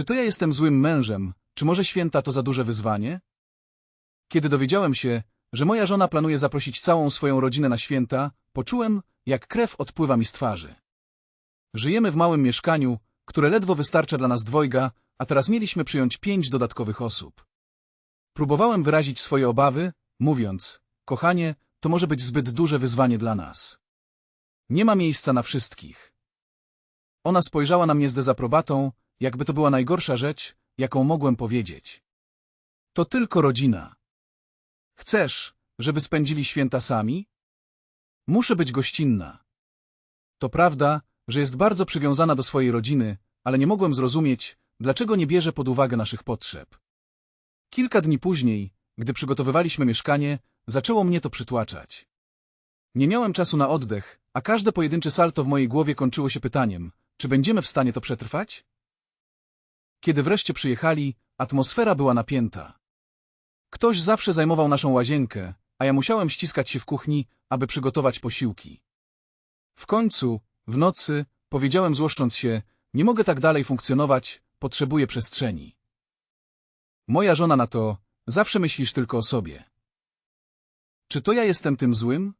Czy to ja jestem złym mężem? Czy może święta to za duże wyzwanie? Kiedy dowiedziałem się, że moja żona planuje zaprosić całą swoją rodzinę na święta, poczułem, jak krew odpływa mi z twarzy. Żyjemy w małym mieszkaniu, które ledwo wystarcza dla nas dwojga, a teraz mieliśmy przyjąć pięć dodatkowych osób. Próbowałem wyrazić swoje obawy, mówiąc, kochanie, to może być zbyt duże wyzwanie dla nas. Nie ma miejsca na wszystkich. Ona spojrzała na mnie z dezaprobatą, jakby to była najgorsza rzecz, jaką mogłem powiedzieć. To tylko rodzina. Chcesz, żeby spędzili święta sami? Muszę być gościnna. To prawda, że jest bardzo przywiązana do swojej rodziny, ale nie mogłem zrozumieć, dlaczego nie bierze pod uwagę naszych potrzeb. Kilka dni później, gdy przygotowywaliśmy mieszkanie, zaczęło mnie to przytłaczać. Nie miałem czasu na oddech, a każde pojedyncze salto w mojej głowie kończyło się pytaniem, czy będziemy w stanie to przetrwać? Kiedy wreszcie przyjechali, atmosfera była napięta. Ktoś zawsze zajmował naszą łazienkę, a ja musiałem ściskać się w kuchni, aby przygotować posiłki. W końcu, w nocy, powiedziałem złoszcząc się, nie mogę tak dalej funkcjonować, potrzebuję przestrzeni. Moja żona na to, zawsze myślisz tylko o sobie. Czy to ja jestem tym złym?